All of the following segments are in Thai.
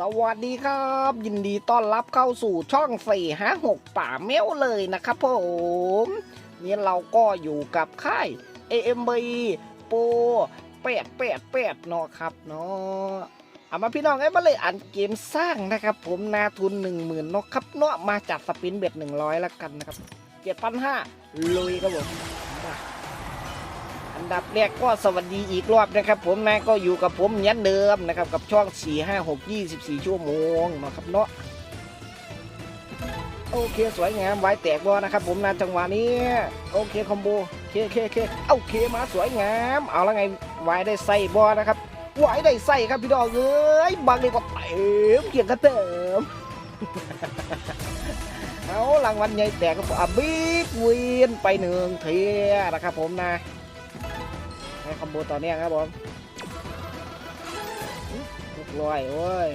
สวัสดีครับ ยินดีต้อนรับเข้าสู่ช่องสี่ห้าหกป่าเมลเลยนะครับผมนี่เราก็อยู่กับค่าย AMB โปแปดแปดแปดเนาะครับเนาะเอามาพี่น้องไอ้มาเลยอันเกมสร้างนะครับ ผมนาทุนหนึ่งหมื่นเนาะครับเนาะมาจัดสปินเบ็ดหนึ่งร้อยแล้วกันนะครับเจ็ดพันห้าลุยครับผม อันดับแรกก็สวัสดีอีกรอบนะครับ ผมนะก็อยู่กับผมยันเดิมนะครับ กับช่อง 4 5 6 24 ชั่วโมงนะครับเนาะโอเคสวยงามไว้แตกบอนะครับ ผมนะจังหวะนี้โอเคคอมโบเคเคเคโอเคมาสวยงาม เอาแล้วไงไว้ได้ใส่บอนะครับไว้ได้ใส่ครับพี่ดอกเอ้ยบางเลยก็เติมเกี่ยงกระเติมเอารางวัลใหญ่แตกครับผมอะบิ๊กวินไปหนึ่งเทียนะครับผมนะ ให้คอมโบต่อเนื่องครับผมหกร้อยโอ้ย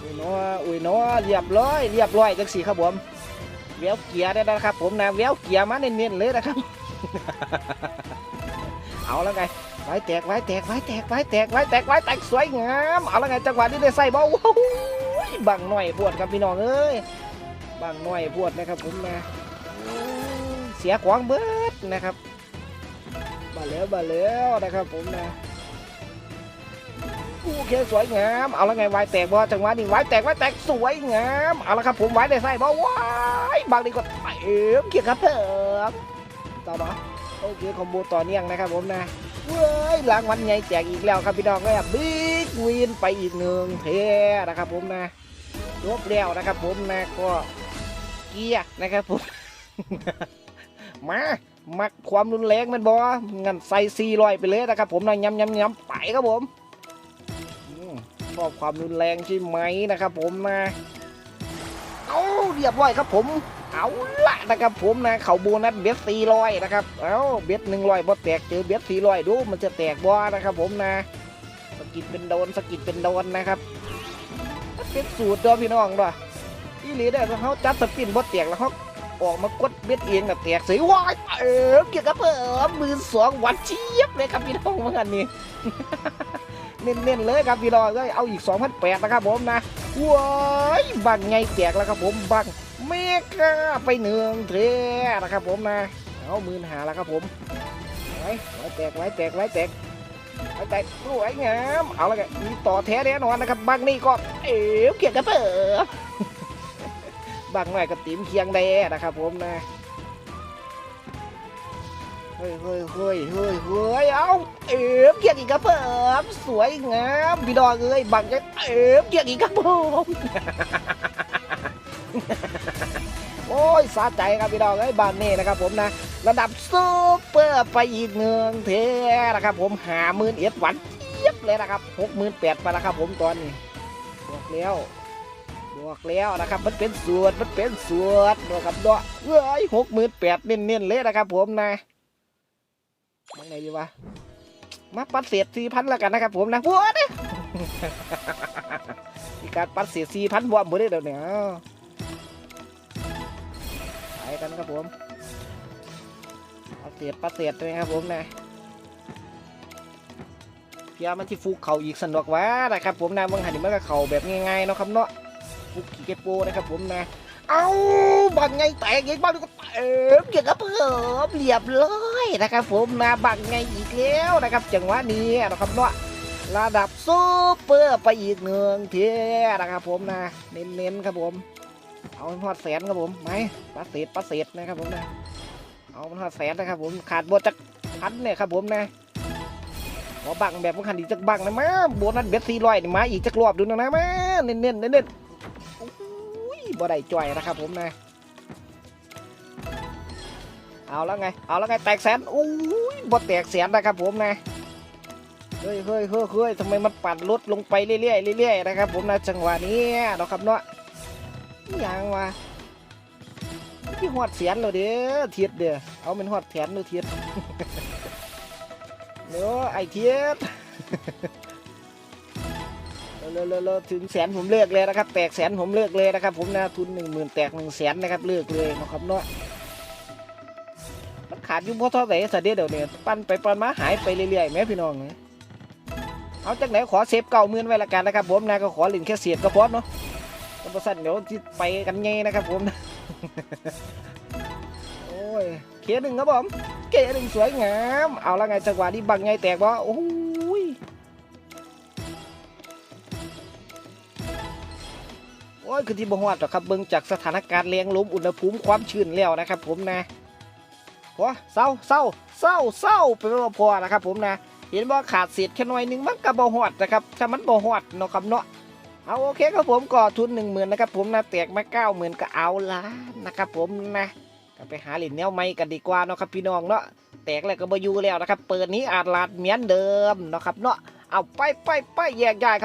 อุ้ยนาะอุ้ยนาะเรียบร้อยเรียบร้อยจังสี่ครับผมเววเกียร์ได้ด้วนะครับ ผมนะเววเกียร์มาเน้นๆเลยนะครับ เอาแล้วไงไว้แตกไว้แตกไว้แตกไว้แตกไว้แตกไว้แตกสวยงามเอาแล้วไงจังหวะนี้ได้ใส่บอลว้วบังหน่อยปวดครับพี่น้องเอ้ยบังหน่อยปวดนะครับผมนะเสียของเบิดนะครับ มาแล้วมาแล้วนะครับผมนะโอเคสวยงามเอาแล้วไงไว้แตกบอลจังหวะนี้ไว้แตกไว้แตกสวยงามเอาละครับผมไว้ได้ใส่บอลว้ายบางดีก็เติมเกียร์ครับเติมต่อมาโอเคคอมโบต่อเนื่องนะครับผมนะเว้ยรางวัลใหญ่แจกอีกแล้วครับพี่น้องก็บิ๊กวินไปอีกหนึ่งเทนะครับผมนะจบแล้วนะครับผมนะก็เกียร์นะครับผมมา มักความรุนแรงมันบองั้นใส่ซีลอยไปเลยนะครับ ผมนะย้ำย้ำย้ำไปครับผมมชอบความรุนแรงใช่ไหมนะครับ ผมนะเอาเรียบร้อยครับผม เอาละนะครับ ผมนะเขาโบนัสเบ็ดสี่ร้อยนะครับ เอาเบ็ดหนึ่งร้อยบ่แตกเจอเบ็ดสี่ร้อยดูมันจะแตกบ่นะครับ ผมนะสกิดเป็นโดนสกิดเป็นโดนนะครับเป็นสูตรเด้อพี่น้องด้วยอีหลีได้เขาจัดสปินบ่แตกแล้วเขา ออกมากดเบ็ดเองแบบแตกสียว้ายเออเกี่ยวกับเพิ่มมือสองหวันเชียบเลยครับพี่น้องเมื่อกันนี้เน้นๆเลยครับพี่น้องเลยเอาอีก2,800นะครับผมนะว้ายบังไงแตกแล้วครับผมบังเมกาไปหนึ่งเทนะครับผมนะเอามือหาแล้วครับผมไว้ไว้แตกไว้แตกไว้แตกไว้แตกสวยงามเอาละกันมีต่อแท้แน่นอนนะครับบางนี่ก็เอ๋วเกี่ยกกระเปิด บางหน่อยกับติ๋มเคียงแดนะครับผมนะเฮ้ยเฮ้ยเฮ้ยเฮ้ยเฮ้ยเอาเอ๋วเกียกอีกกระเปิดสวยงามพี่ดอกเอ้ยบางจะเอ๋วเกียกอีกกระเปิดโอ้ยสาใจครับพี่น้องไอ้ยบ้านนี้นะครับผมนะระดับซูเปอร์ไปอีกหนึ่งเทนะครับผมหาหมื่นเอ็ดหวันเทียบเลยนะครับหกหมื่นแปดไปแล้วครับผมตอนนี้บวกแล้ว บวกแล้วนะครับมันเป็นสวนมันเป็นสวนนะครับเนาะเอ้ยหกหมื่นแปดเน้นๆเลยนะครับผมนะมองไหนดีวะมาปัดเศษสี่พันแล้วกันนะครับผมนะบัวเนี่ยมีการปัดเศษสี่พันบวมหมดเลยเดี๋ยวนี้ไปกันครับผมปัดเศษปัดเศษด้วยครับผมนะเพียมันที่ฟุกเขาอีกสนุกวะนะครับผมนะเมืองหันนี่มันก็เข่าแบบง่ายๆเนาะครับเนาะ ฟุกขี่เกโปนะครับผมนะ เอาบังไงแตกอีกบ้างก็เติมเกี่ยวกับเพิ่มเรียบร้อยนะครับผมนะบังไงอีกแล้วนะครับจังหวะนี้นะครับเนาะระดับซูเปอร์ไปอีกหนึ่งเทียนะครับผมนะ เน้นๆครับผม เอาห้พอดแสนครับผมไหมปลาเศษปลาเศษนะครับผมนะ เอามันพอดแสนนะครับผมขาดบทจากพันเนี่ยครับผมนะขอบังแบบมันขันอีกจักบังนะมาโบนัสเบ็ดสี่ร้อยนี่มาอีกจักรอบดูนะนะมาเน้นเน้นๆเน้นๆ บ่ได้จ่อยนะครับผมนะเอาแล้วไง เอาแล้วไงแตกแสนโอ้ยบ่แตกแสนนะครับผมนะเฮ้ยเฮ้ยเฮ้ยเฮ้ยทำไมมันปัดลดลงไปเรื่อยๆเรื่อยๆนะครับผมนะจังหวะนี้นะครับเนาะอิหยังวะที่หอดเสียนเราเด้อเทียดเด้อเอาเป็นหอดแขนดูเทียดเดี๋ยวไอเทียด เร็วๆเร็วๆถึงแสนผมเลิกเลยนะครับ แตกแสนผมเลิกเลยนะครับ ผมนะทุนหนึ่งหมื่นแตกหนึ่งแสนนะครับเลิกเลยนะครับเนาะมันขาดยู่เพราะเท่าไหร่สัตว์เดียเดี๋ยวนี้ปั้นไปปั้นมาหายไปเรื่อยๆแม่พี่น้องเนี่ยเอาจากไหนขอเซฟเก่าหมื่นไว้ละกันนะครับผมนะก็ขอหลินแค่เสียดก็พอเนาะก็ประสันเดี๋ยวที่ไปกันไงนะครับผมนะโอ้ยเคหนึ่งครับผมเคหนึ่งสวยงาม เอาละไงจังหวะนี้บังไงแตกบ่โอ้ ยคือที่บ่ฮอดหรอกครับเบิ่งจากสถานการณ์แรงลมอุณหภูมิความชื้นแล้วนะครับ ผมนะโอ้เศร้าเศร้าเศร้าเศร้าไปบ่พอนะครับ ผมนะ เห็นว่าขาดเศษแค่หน่อยหนึงมันก็บ่ฮอดนะครับถ้ามันบ่ฮอดเนาะครับเนาะเอาโอเคครับผมก็ทุน1 0,000นะครับผมนะแตกมา90,000ก็เอาละนะครับผมนะก็ไปหาเหรียญแนวใหม่กันดีกว่าเนาะครับพี่น้องเนาะแตกแล้วก็บ่อยู่แล้วนะครับ เปิดนี้อาจลาดเหมือนเดิมเนาะครับเนาะเอาไปไปไปแยกย้ายครับ